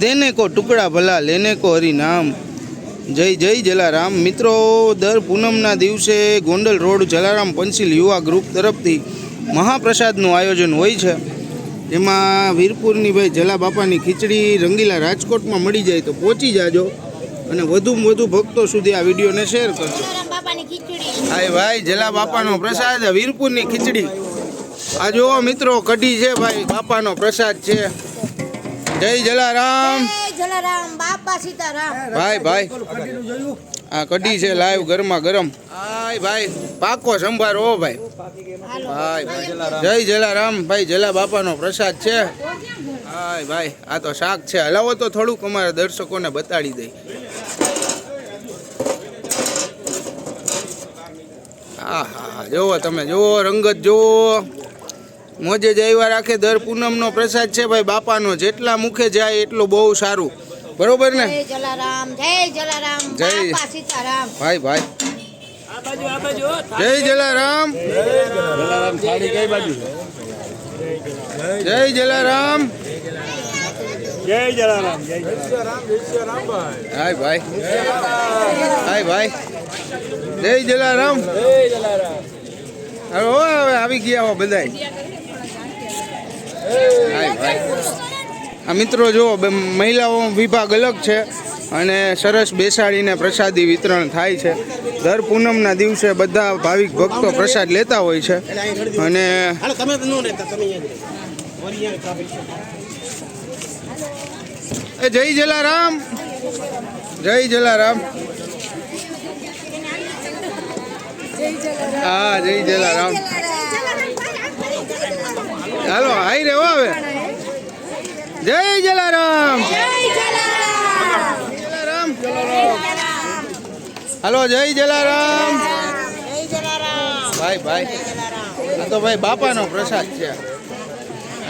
દેને કો ટુકડા ભલા લેને કો હરિ નામ જય જય જલારામ. મિત્રો દર પૂનમના દિવસે ગોંડલ રોડ જલારામ પંચીલ યુવા ગ્રુપ તરફથી મહાપ્રસાદનું આયોજન હોય છે. એમાં વીરપુરની ભાઈ જલા બાપાની ખીચડી રંગીલા રાજકોટમાં મળી જાય તો પહોંચી જાજો અને વધુમાં વધુ ભક્તો સુધી આ વિડીયોને શેર કરજો. હાય ભાઈ જલા બાપાનો પ્રસાદ વીરપુરની ખીચડી. આ જુઓ મિત્રો કઢી છે ભાઈ બાપાનો પ્રસાદ છે. જય જલારામ. જલારામ બાપા સીતારામ. ભાઈ ભાઈ. આ કઢી છે લાઈવ ગરમા ગરમ. હાય ભાઈ પાકો સંભારો હો ભાઈ. ભાઈ ભાઈ. જય જલારામ. ભાઈ જલા બાપાનો પ્રસાદ છે. હાય ભાઈ આ તો શાક છે. હલાવો તો થોડુંક અમારા દર્શકોને બતાડી દઈ હા હા જુઓ તમે જુઓ રંગત જુઓ. મોજે જયવા રાખે. દર પૂનમનો પ્રસાદ છે ભાઈ બાપાનો જેટલા મુખે જાય એટલું બહુ સારું. બરોબર ને? જય જલારામ જય જલારામ જય. સીતારામ. ભાઈ ભાઈ. જય જલારામ. જય જલારામ જય જલારામ. હાય ભાઈ. હાય ભાઈ. જય જલારામ. હવે હો હવે આવી ગયા હો ભાઈ આ મિત્રો બે મહિલાઓ વિભાગ અલગ છે અને સરસ બેસાડીને પ્રસાદી વિતરણ થાય છે. દર પૂનમના દિવસે બધા ભાવિક ભક્તો પ્રસાદ લેતા હોય છે. અને જય જલારામ. જય જલારામ. હા, જય જલારામ. હાલો, આઈ રે હો હવે. જય જલારામ. જલારામ હાલો, જય જલારામ. ભાઈ ભાઈ. આ તો ભાઈ બાપાનો પ્રસાદ છે.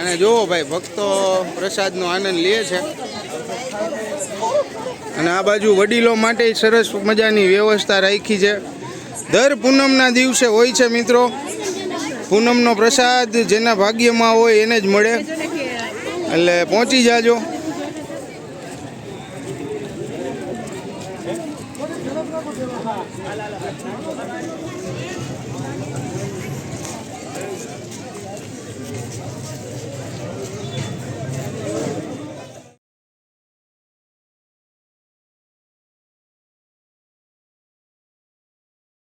અને જુઓ ભાઈ, ભક્તો પ્રસાદનો આનંદ લે છે. અને આ બાજુ વડીલો માટે સરસ મજાની વ્યવસ્થા રાખી છે. દર પૂનમના દિવસે હોય છે, મિત્રો. પૂનમનો પ્રસાદ જેના ભાગ્યમાં હોય એને જ મળે. એટલે પહોંચી જાજો.